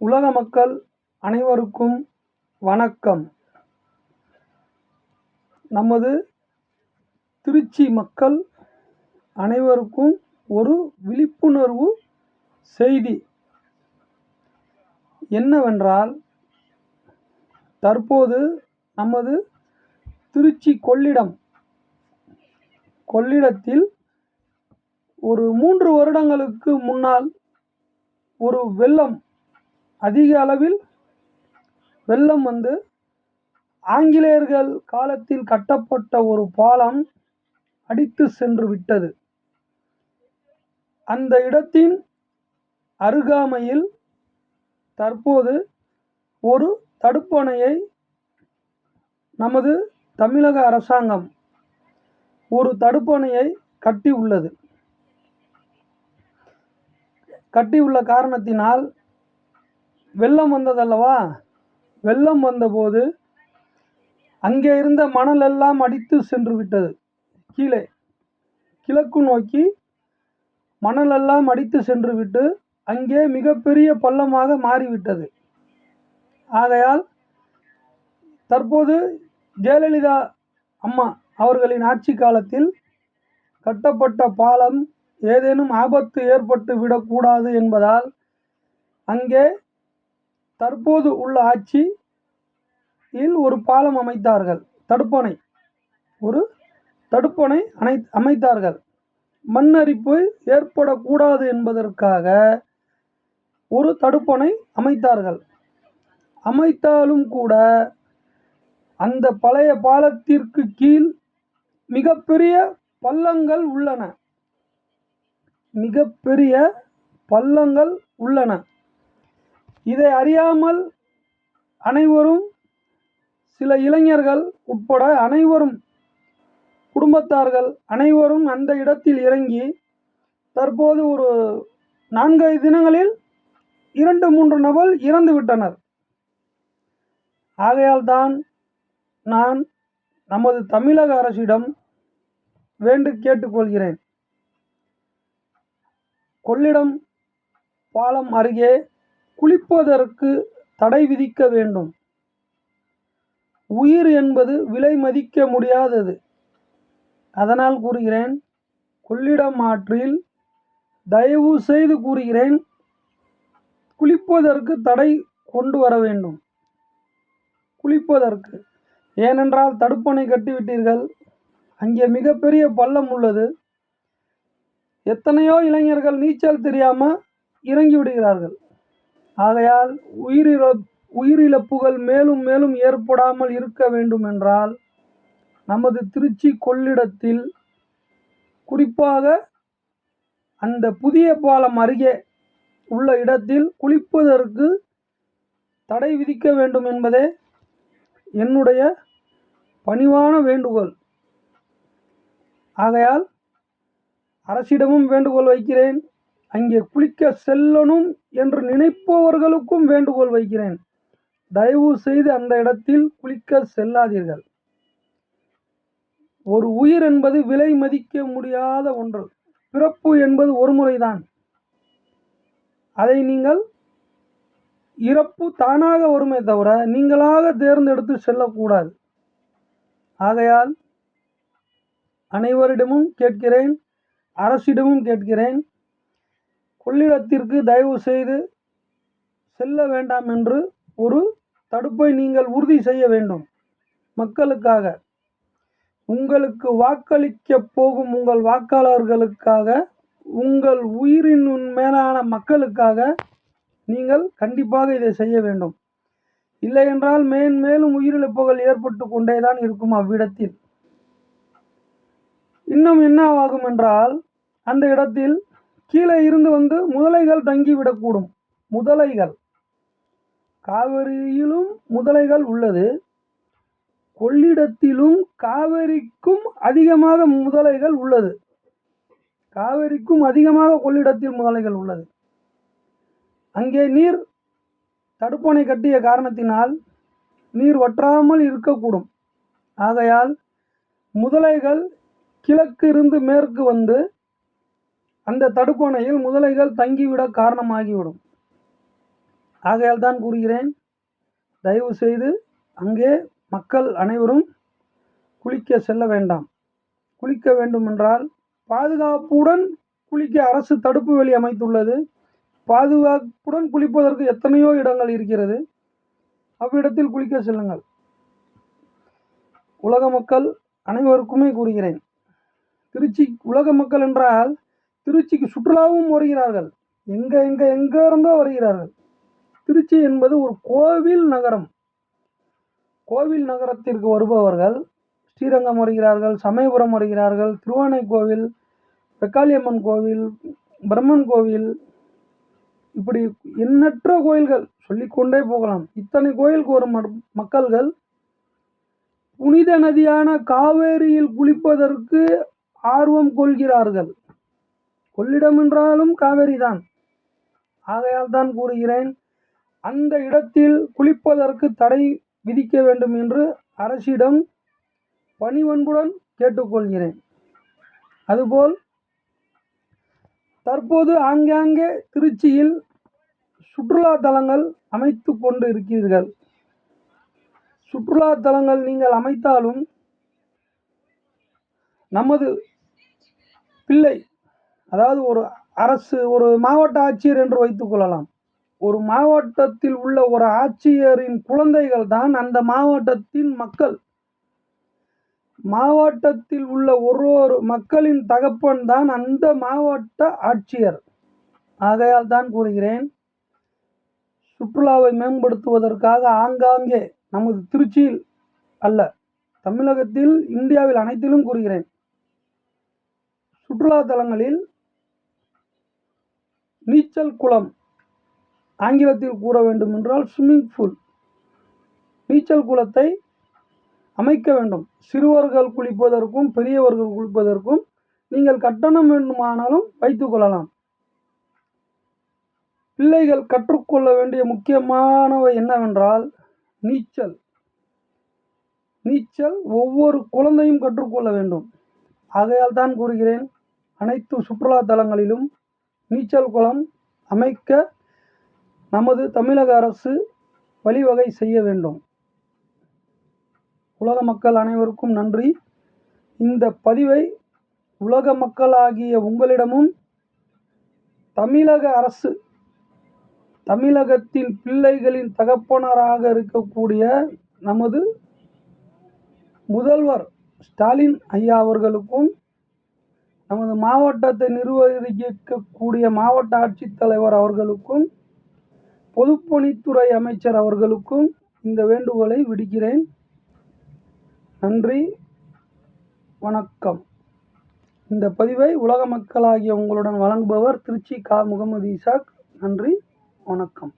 உலக மக்கள் அனைவருக்கும் வணக்கம். நமது திருச்சி மக்கள் அனைவருக்கும் ஒரு விழிப்புணர்வு செய்தி. என்னவென்றால் தற்போது நமது திருச்சி கொள்ளிடம் கொள்ளிடத்தில் ஒரு மூன்று வருடங்களுக்கு முன்னால் ஒரு வெள்ளம் அதிக அளவில் வெள்ளம் வந்து ஆங்கிலேயர்கள் காலத்தில் கட்டப்பட்ட ஒரு பாலம் அடித்து சென்று விட்டது. அந்த இடத்தின் அருகாமையில் தற்போது ஒரு தடுப்பணையை நமது தமிழக அரசாங்கம் ஒரு தடுப்பணையை கட்டி உள்ளது. கட்டியுள்ள காரணத்தினால் வெள்ளம் வந்ததல்லவா? வெள்ளம் வந்தபோது அங்கே இருந்த மணல் எல்லாம் அடித்து சென்று விட்டது. கீழே கிழக்கு நோக்கி மணல் எல்லாம் அடித்து சென்று விட்டு அங்கே மிகப்பெரிய பள்ளமாக மாறிவிட்டது. ஆகையால் தற்போது ஜெயலலிதா அம்மா அவர்களின் ஆட்சி காலத்தில் கட்டப்பட்ட பாலம் ஏதேனும் ஆபத்து ஏற்பட்டு விடக்கூடாது என்பதால் அங்கே தற்போது உள்ள ஆட்சியில் ஒரு பாலம் அமைத்தார்கள். தடுப்பணை. ஒரு தடுப்பணை அணை அமைத்தார்கள். மண்ணரிப்பு ஏற்படக்கூடாது என்பதற்காக ஒரு தடுப்பணை அமைத்தார்கள். அமைத்தாலும் கூட அந்த பழைய பாலத்திற்கு கீழ் மிகப்பெரிய பள்ளங்கள் உள்ளன. மிகப்பெரிய பள்ளங்கள் உள்ளன. இதை அறியாமல் அனைவரும் சில இளைஞர்கள் உட்பட அனைவரும் குடும்பத்தார்கள் அனைவரும் அந்த இடத்தில் இறங்கி தற்போது ஒரு நான்கைந்து தினங்களில் இரண்டு மூன்று நபர் இறந்து விட்டனர். ஆகையால் தான் நான் நமது தமிழக அரசிடம் வேண்டு கேட்டுக்கொள்கிறேன் கொள்ளிடம் பாலம் அருகே குளிப்பதற்கு தடை விதிக்க வேண்டும். உயிர் என்பது விலை மதிக்க முடியாதது. அதனால் கூறுகிறேன் கொள்ளிடம் ஆற்றில் தயவு செய்து கூறுகிறேன் குளிப்பதற்கு தடை கொண்டு வர வேண்டும். குளிப்பதற்கு. ஏனென்றால் தடுப்பணை கட்டிவிட்டீர்கள். அங்கே மிகப்பெரிய பள்ளம் உள்ளது. எத்தனையோ இளைஞர்கள் நீச்சல் தெரியாமல் இறங்கி விடுகிறார்கள். ஆகையால் உயிரிழ உயிரிழப்புகள் மேலும் மேலும் ஏற்படாமல் இருக்க வேண்டும் என்றால் நமது திருச்சி கொள்ளிடத்தில் குறிப்பாக அந்த புதிய பாலம் அருகே உள்ள இடத்தில் குளிப்பதற்கு தடை விதிக்க வேண்டும் என்பதே என்னுடைய பணிவான வேண்டுகோள். ஆகையால் அரசிடமும் வேண்டுகோள் வைக்கிறேன். அங்கே குளிக்க செல்லணும் என்று நினைப்பவர்களுக்கும் வேண்டுகோள் வைக்கிறேன். தயவு செய்து அந்த இடத்தில் குளிக்க செல்லாதீர்கள். ஒரு உயிர் என்பது விலை மதிக்க முடியாத ஒன்று. பிறப்பு என்பது ஒரு முறைதான். அதை நீங்கள் இறப்பு தானாக வருமே தவிர நீங்களாக தேர்ந்தெடுத்து செல்லக்கூடாது. ஆகையால் அனைவரிடமும் கேட்கிறேன் அரசிடமும் கேட்கிறேன் கொள்ளிடத்திற்கு தயவு செய்து செல்ல வேண்டாம் என்று ஒரு தடுப்பை நீங்கள் உறுதி செய்ய வேண்டும். மக்களுக்காக. உங்களுக்கு வாக்களிக்க போகும் உங்கள் வாக்காளர்களுக்காக உங்கள் உயிரின் மேலான மக்களுக்காக நீங்கள் கண்டிப்பாக இதை செய்ய வேண்டும். இல்லை என்றால் உயிரிழப்புகள் ஏற்பட்டு கொண்டே தான் இருக்கும் அவ்விடத்தில். இன்னும் என்ன ஆகும் என்றால் அந்த இடத்தில் கீழே இருந்து வந்து முதலைகள் தங்கிவிடக்கூடும். முதலைகள். காவிரியிலும் முதலைகள் உள்ளது. கொள்ளிடத்திலும் காவிரிக்கும் அதிகமாக முதலைகள் உள்ளது. காவிரிக்கும் அதிகமாக கொள்ளிடத்தில் முதலைகள் உள்ளது. அங்கே நீர் தடுப்பணை கட்டிய காரணத்தினால் நீர் வற்றாமல் இருக்கக்கூடும். ஆகையால் முதலைகள் கிழக்கு இருந்து மேற்கு வந்து அந்த தடுப்பணையில் முதலைகள் தங்கிவிட காரணமாகிவிடும். ஆகையால் தான் கூறுகிறேன் தயவு செய்து அங்கே மக்கள் அனைவரும் குளிக்க செல்ல வேண்டாம். குளிக்க வேண்டுமென்றால் பாதுகாப்புடன் குளிக்க அரசு தடுப்பு வேலி அமைத்துள்ளது. பாதுகாப்புடன் குளிப்பதற்கு எத்தனையோ இடங்கள் இருக்கிறது. அவ்விடத்தில் குளிக்க செல்லுங்கள். உலக மக்கள் அனைவருக்குமே கூறுகிறேன் திருச்சி உலக மக்கள் என்றால் திருச்சிக்கு சுற்றுலாவும் வருகிறார்கள். எங்கே எங்கே எங்கே இருந்தோ வருகிறார்கள். திருச்சி என்பது ஒரு கோவில் நகரம். கோவில் நகரத்திற்கு வருபவர்கள் ஸ்ரீரங்கம் வருகிறார்கள் சமயபுரம் வருகிறார்கள் திருவானை கோவில் வெக்காளியம்மன் கோவில் பிரம்மன் கோவில். இப்படி எண்ணற்ற கோயில்கள் சொல்லிக்கொண்டே போகலாம். இத்தனை கோயிலுக்கு வரும் மக்கள்கள் புனித நதியான காவேரியில் குளிப்பதற்கு ஆர்வம் கொள்கிறார்கள். கொள்ளிடம் என்றாலும் காவேரி தான் ஆகையால் தான் கூறுகிறேன் அந்த இடத்தில் குளிப்பதற்கு தடை விதிக்க வேண்டும் என்று அரசிடம் பணிவன்புடன் கேட்டுக்கொள்கிறேன். அதுபோல் தற்போது ஆங்காங்கே திருச்சியில் சுற்றுலா தலங்கள் அமைத்து கொண்டு இருக்கிறீர்கள். சுற்றுலா தலங்கள் நீங்கள் அமைத்தாலும் நமது பிள்ளை அதாவது ஒரு அரசு ஒரு மாவட்ட ஆட்சியர் என்று வைத்துக்கொள்ளலாம் ஒரு மாவட்டத்தில் உள்ள ஒரு ஆட்சியரின் குழந்தைகள் தான் அந்த மாவட்டத்தின் மக்கள். மாவட்டத்தில் உள்ள ஒரு ஒரு மக்களின் தகப்பன் தான் அந்த மாவட்ட ஆட்சியர். ஆகையால் தான் கூறுகிறேன் சுற்றுலாவை மேம்படுத்துவதற்காக ஆங்காங்கே நமது திருச்சியில் அல்ல தமிழகத்தில் இந்தியாவில் அனைத்திலும் கூறுகிறேன். சுற்றுலா தலங்களில் நீச்சல் குளம். ஆங்கிலத்தில் கூற வேண்டும் என்றால் ஸ்விம்மிங் பூல் நீச்சல் குளத்தை அமைக்க வேண்டும். சிறுவர்கள் குளிப்பதற்கும் பெரியவர்கள் குளிப்பதற்கும் நீங்கள் கட்டணம் வேண்டுமானாலும் வைத்துக்கொள்ளலாம் பிள்ளைகள் கற்றுக்கொள்ள வேண்டிய முக்கியமானவை என்னவென்றால் நீச்சல். நீச்சல் ஒவ்வொரு குழந்தையும் கற்றுக்கொள்ள வேண்டும். ஆகையால் தான் கூறுகிறேன் அனைத்து சுற்றுலா தலங்களிலும் நீச்சல் குளம் அமைக்க நமது தமிழக அரசு வழிவகை செய்ய வேண்டும். உலக மக்கள் அனைவருக்கும் நன்றி. இந்த பதிவை உலக மக்களாகிய உங்களிடமும் தமிழக அரசு தமிழகத்தின் பிள்ளைகளின் தகப்பனராக இருக்கக்கூடிய நமது முதல்வர் ஸ்டாலின் ஐயா அவர்களுக்கும் நமது மாவட்டத்தை நிர்வகிக்கக்கூடிய மாவட்ட ஆட்சித்தலைவர் அவர்களுக்கும் பொதுப்பணித்துறை அமைச்சர் அவர்களுக்கும் இந்த வேண்டுகோளை விடுக்கிறேன். நன்றி வணக்கம். இந்த பதிவை உலக மக்களாகிய உங்களுடன் வழங்குபவர் திருச்சி கா. முகமது இசாக். நன்றி வணக்கம்.